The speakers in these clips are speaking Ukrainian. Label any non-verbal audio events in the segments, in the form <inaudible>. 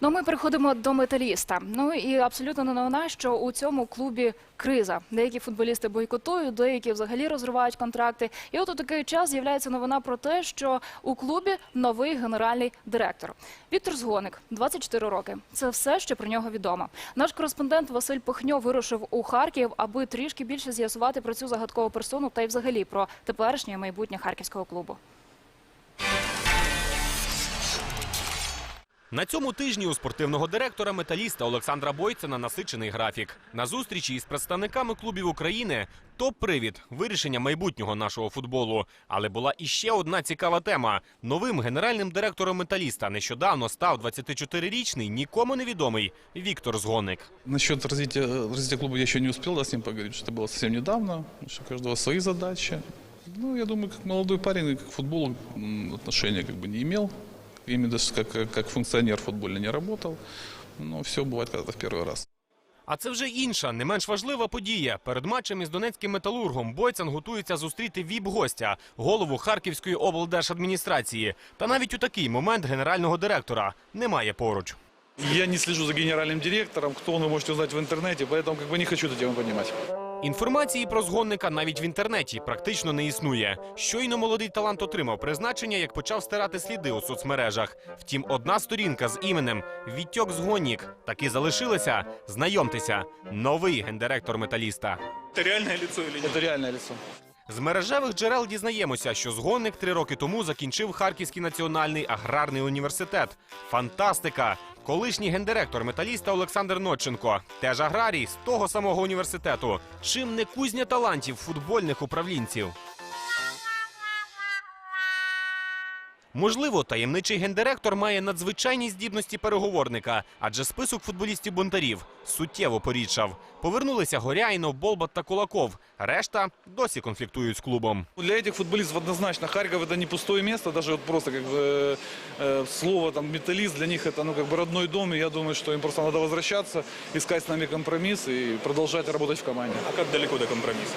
Ну, ми переходимо до металіста. Ну і абсолютно не новина, що у цьому клубі криза. Деякі футболісти бойкотують, деякі взагалі розривають контракти. І от у такий час з'являється новина про те, що у клубі новий генеральний директор. Віктор Згоник, 24 роки. Це все, що про нього відомо. Наш кореспондент Василь Пихньо вирушив у Харків, аби трішки більше з'ясувати про цю загадкову персону та й взагалі про теперішнє майбутнє харківського клубу. На цьому тижні у спортивного директора металіста Олександра Бойцена насичений графік. На зустрічі із представниками клубів України топ-привід вирішення майбутнього нашого футболу. Але була іще одна цікава тема. Новим генеральним директором металіста нещодавно став 24-річний, нікому невідомий Віктор Згоник. Насчет развития, развития клуба я еще не успел да, с ним поговорить, что это было совсем недавно, потому что у каждого свои задачи. Ну, я думаю, как молодой парень к футболу м, отношения как бы не имел, именно даже как, как, как функционер футбольно не работал. Но все бывает когда-то в первый раз. А це вже інша, не менш важлива подія. Перед матчем із донецьким металургом Бойцен готується зустріти віп-гостя, голову Харківської облдержадміністрації. Та навіть у такий момент генерального директора немає поруч. Я не слежу за генеральным директором, кто он, вы можете узнать в интернете, поэтому как бы не хочу эту тему поднимать. Інформації про згонника навіть в інтернеті практично не існує. Щойно молодий талант отримав призначення, як почав стирати сліди у соцмережах. Втім, одна сторінка з іменем Вітьок Згоннік таки залишилася. Знайомтеся, новий гендиректор металіста. Це реальне лицо или нет? Это реальное лицо. З мережевих джерел дізнаємося, що згонник три роки тому закінчив Харківський національний аграрний університет. Фантастика! Колишній гендиректор металіста Олександр Ноченко, теж аграрій з того самого університету. Чим не кузня талантів футбольних управлінців. Можливо, таємничий гендиректор має надзвичайні здібності переговорника, адже список футболістів бунтарів суттєво порідшав. Повернулися Горяйно, Болбат та Кулаков. Решта досі конфліктують з клубом. Для этих футболистов однозначно Харьков это не пустое место, даже вот просто как бы э, слово там металлист для них это ну как бы родной дом, и я думаю, что им просто надо возвращаться, искать с нами компромисс и продолжать работать в команде. А как далеко до компромисса?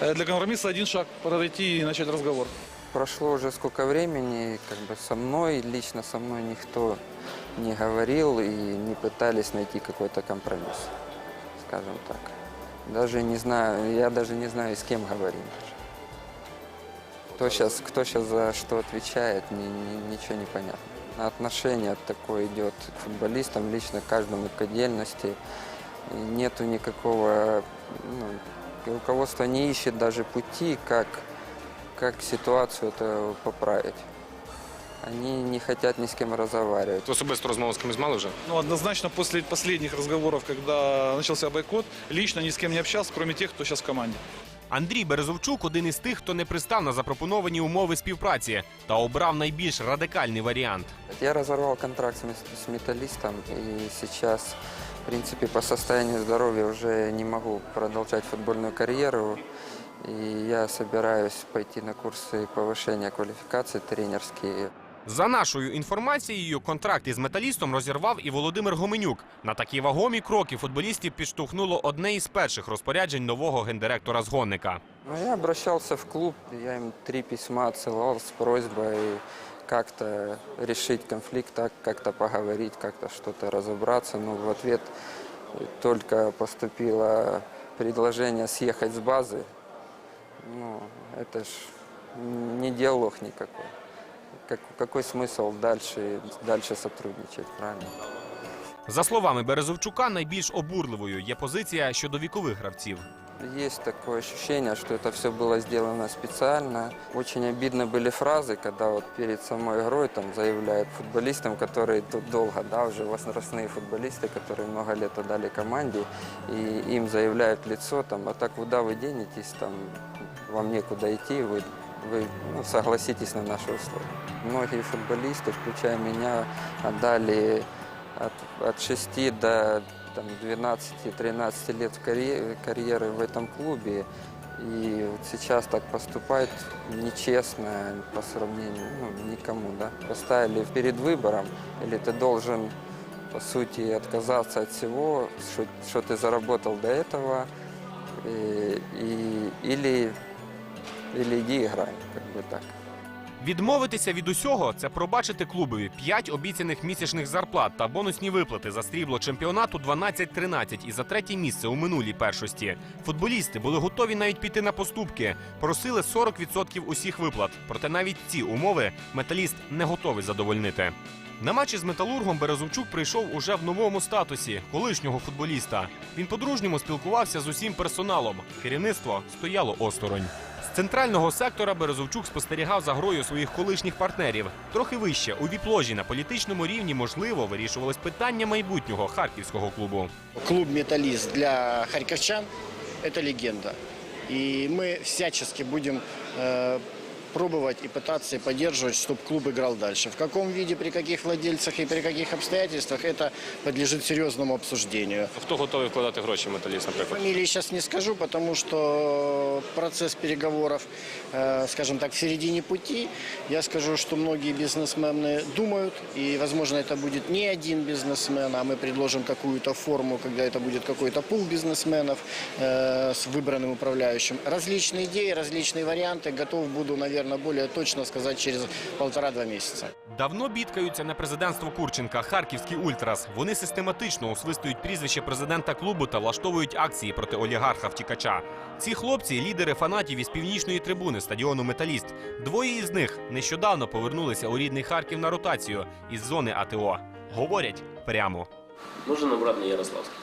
Э, Для компромисса один шаг подойти и начать разговор. Прошло уже сколько времени, как бы со мной, лично со мной никто не говорил и не пытались найти какой-то компромисс, скажем так. Даже не знаю, я даже не знаю, с кем говорим. Кто сейчас, кто сейчас за что отвечает, ни- ни- ничего не понятно. Отношение такое идет к футболистам, лично к каждому к отдельности. И нету никакого, ну, руководство не ищет даже пути, как как ситуацию это поправить. Они не хотят ни с кем разговаривать. Особисто розмову з кимось мали вже? Ну, однозначно, после последних разговоров, когда начался бойкот, лично ни с кем не общался, кроме тех, кто сейчас в команде. Андрій Березовчук один із тих, хто не пристав на запропоновані умови співпраці та обрав найбільш радикальний варіант. Я разорвал контракт с мет- с металлистом и сейчас, в принципе, по состоянию здоровья уже не могу продолжать футбольную карьеру. И я собираюсь пойти на курсы повышения квалификации тренерские. За нашою інформацією, контракт із металістом розірвав і Володимир Гоменюк. На такі вагомі кроки футболістів підштовхнуло одне із перших розпоряджень нового гендиректора згонника. Ну, я обращался в клуб, я им три письма отсылал с просьбой как-то решить конфликт, так, как-то поговорить, как-то что-то разобраться. Но в ответ только поступило предложение съехать с базы. Ну, это ж не диалог никакой. Как, какой смысл дальше, дальше сотрудничать, правильно? За словами Березовчука, найбільш обурливою є позиція щодо вікових гравців. Есть такое ощущение, что это все было сделано специально. Очень обидны были фразы, когда вот перед самой игрой там заявляют футболистам, которые тут долго, да, уже возрастные футболисты, которые много лет отдали команде, и им заявляют в лицо, там, а так куда вы денетесь, там, вам некуда идти, вы, вы ну, согласитесь на наши условия. Многие футболисты, включая меня, отдали от, от 6 до там, 12-13 лет карьеры, в этом клубе. И вот сейчас так поступать нечестно по сравнению ну, никому. Да? Поставили перед выбором, или ты должен, по сути, отказаться от всего, что, ты заработал до этого, и, и- или, или иди играй, как бы так. Відмовитися від усього це пробачити клубові 5 обіцяних місячних зарплат та бонусні виплати за стрібло чемпіонату 12-13 і за третє місце у минулій першості. Футболісти були готові навіть піти на поступки, просили 40% усіх виплат. Проте навіть ці умови металіст не готовий задовольнити. На матчі з металургом Березовчук прийшов уже в новому статусі колишнього футболіста. Він по-дружньому спілкувався з усім персоналом. Керівництво стояло осторонь. З центрального сектора Березовчук спостерігав за грою своїх колишніх партнерів. Трохи вище у віп-ложі на політичному рівні можливо вирішувалось питання майбутнього харківського клубу. Клуб «Металлист» для харьковчан – это легенда. И мы всячески будем э, пробовать и пытаться и поддерживать, чтобы клуб играл дальше. В каком виде, при каких владельцах и при каких обстоятельствах, это подлежит серьезному обсуждению. Хто готовий вкладати гроші в металіст, наприклад? Фамилии сейчас не скажу, потому что процесс переговоров, э, скажем так, в середине пути. Я скажу, что многие бизнесмены думают, и, возможно, это будет не один бизнесмен, а мы предложим какую-то форму, когда это будет какой-то пул бизнесменов э, с выбранным управляющим. Различные идеи, различные варианты. Готов буду, наверное, более точно сказать через полтора-два месяца. Давно бідкаються на президентство Курченка харківський ультрас. Вони систематично освистують прізвище президента клубу та влаштовують акції проти олігарха втікача. Ці хлопці лідери фанатів із північної трибуни стадіону Металіст. Двоє із них нещодавно повернулися у рідний Харків на ротацію із зони АТО. Говорять прямо. Нужен обратно Ярославский.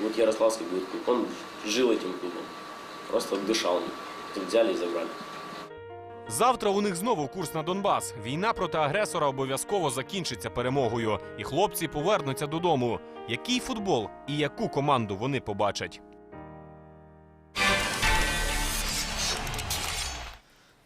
Вот Ярославский будет клуб. Он жил этим клубом. Просто дышал взяли и забрали. Завтра у них знову курс на Донбас. Війна проти агресора обов'язково закінчиться перемогою, і хлопці повернуться додому. Який футбол і яку команду вони побачать?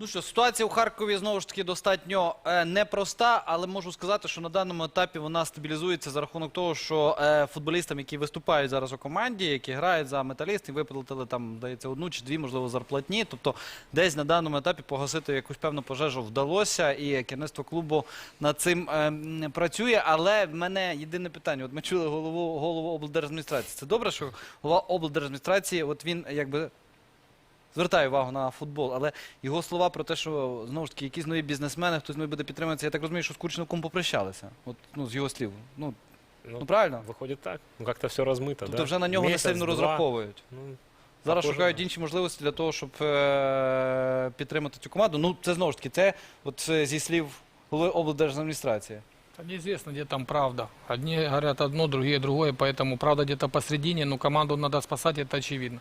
Ну що, ситуація у Харкові знову ж таки достатньо е, непроста, але можу сказати, що на даному етапі вона стабілізується за рахунок того, що е, футболістам, які виступають зараз у команді, які грають за металіст, і виплатили там, здається, одну чи дві, можливо, зарплатні. Тобто десь на даному етапі погасити якусь певну пожежу вдалося, і керівництво клубу над цим е, працює. Але в мене єдине питання: от ми чули голову, голову облдержадміністрації. Це добре, що голова облдержадміністрації, от він якби звертаю увагу на футбол, але його слова про те, що знову ж таки якісь нові бізнесмени, хтось новий буде підтримуватися, я так розумію, що з Курченком попрощалися. От ну з його слів. Ну, ну правильно? Выходит так. Ну, как-то все размыто, Тобто да? вже на нього не Месяц, сильно два. розраховують. Ну, Зараз похоже, шукають да. інші можливості для того, щоб е- підтримати цю команду. Ну, це знову ж таки, це от е, зі слів голови облдержадміністрації. Да Неизвестно, где там правда. Одни говорят одно, другие другое, поэтому правда где-то посередине, но команду надо спасать, это очевидно.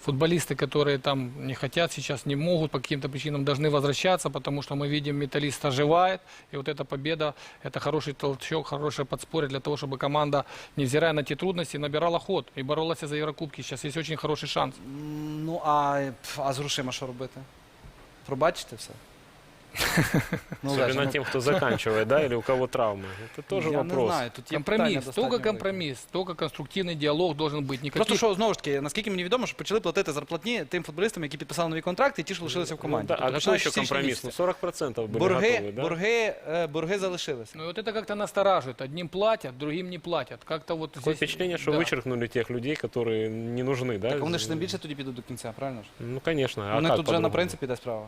Футболисты, которые там не хотят сейчас, не могут, по каким-то причинам должны возвращаться, потому что мы видим, металлист оживает, и вот эта победа, это хороший толчок, хорошее подспорье для того, чтобы команда, невзирая на те трудности, набирала ход и боролась за Еврокубки. Сейчас есть очень хороший шанс. М, Ну, а, пф, а з грошима що робити? Пробачите все? Ну, Олеже, Особенно ну, тем, кто заканчивает, да, <laughs> или у кого травмы. Это тоже я вопрос. не знаю, тут є питання Компромисс, достатньо только велике. компромисс, только конструктивный диалог должен быть. Никаких Просто що знову ж таки, наскільки мені відомо, що почали платити зарплатні тим футболістам, які підписали нові контракти, і ті, що лишилися в Ну, команді. да, Тобто а какой починаючи еще з січня компромисс? Ну, місяця. 40% были борги, готовы, да? борги, е, борги залишилися. Ну вот это как-то настораживает. Одним платят, другим не платят. Как-то вот Такое здесь- впечатление, что да. вычеркнули тех людей, которые не нужны, да? Так вони ж тим більше тоді підуть до кінця, правильно ж? Ну, конечно. А Вони как тут вже на по-другому? принципі йде справа.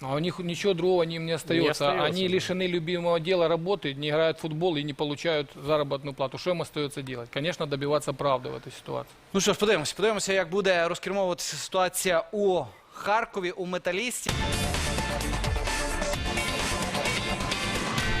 А у них ничего другого им не остается. остается, Они да. лишены любимого дела, работают, не играют в футбол и не получают заработную плату. Что им остается делать? Конечно, добиваться правды в этой ситуации. Ну що ж, подивимося, подивимося, як буде розкермовуватися ситуація у Харкові, у металісті.